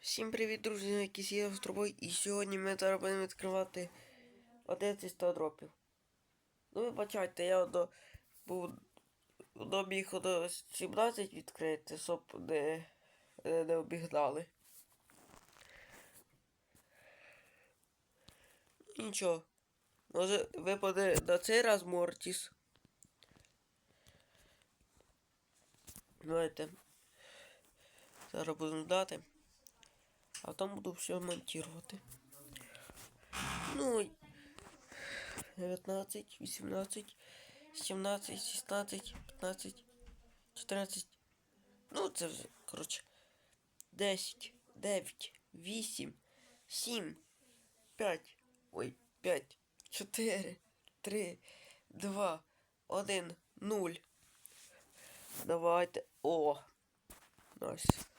Всім привіт, друзі, якісь є з тобою. І сьогодні ми зараз будемо відкривати 11 100 дропів. Ну, ви бачайте, я до, був міг до 17 відкрити, щоб не, не, не обігнали. Нічого. Може випаде на цей раз Мортіс. Знаєте. Зараз будемо ждати. А там буду все монтировать. Ну, 19, 18, 17, 16, 15, 14. Ну, це вже, коротше. 10, 9, 8, 7, 5, ой, 5, 4, 3, 2, 1, 0. Давайте. О! Найс.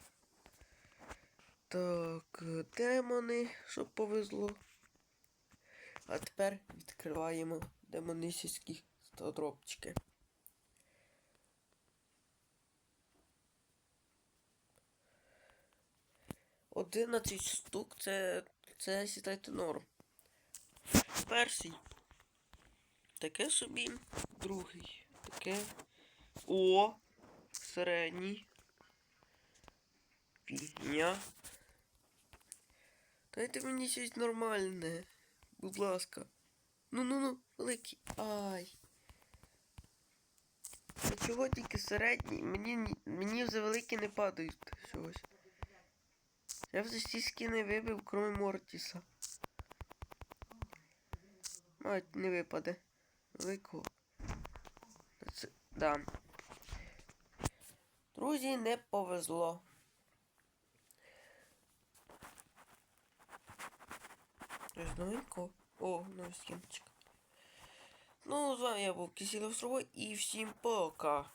Так, демони, щоб повезло. А тепер відкриваємо демоническі стодропчики. Одинадцять штук це, це сідайте норм. Перший. Таке собі. Другий. Таке. О! Середній. Фігня. Дайте мені щось нормальне. Будь ласка. Ну ну ну, великий. Ай. А чого тільки середній? Мені, мені вже великі не падають чогось. Я вже всі скини вибив, крім Мортіса. Мать не випаде. Великого. Це, да. Друзі, не повезло. Щось новенького. О, новий скінчик. Ну, з вами я був Кисілов Строго і всім пока.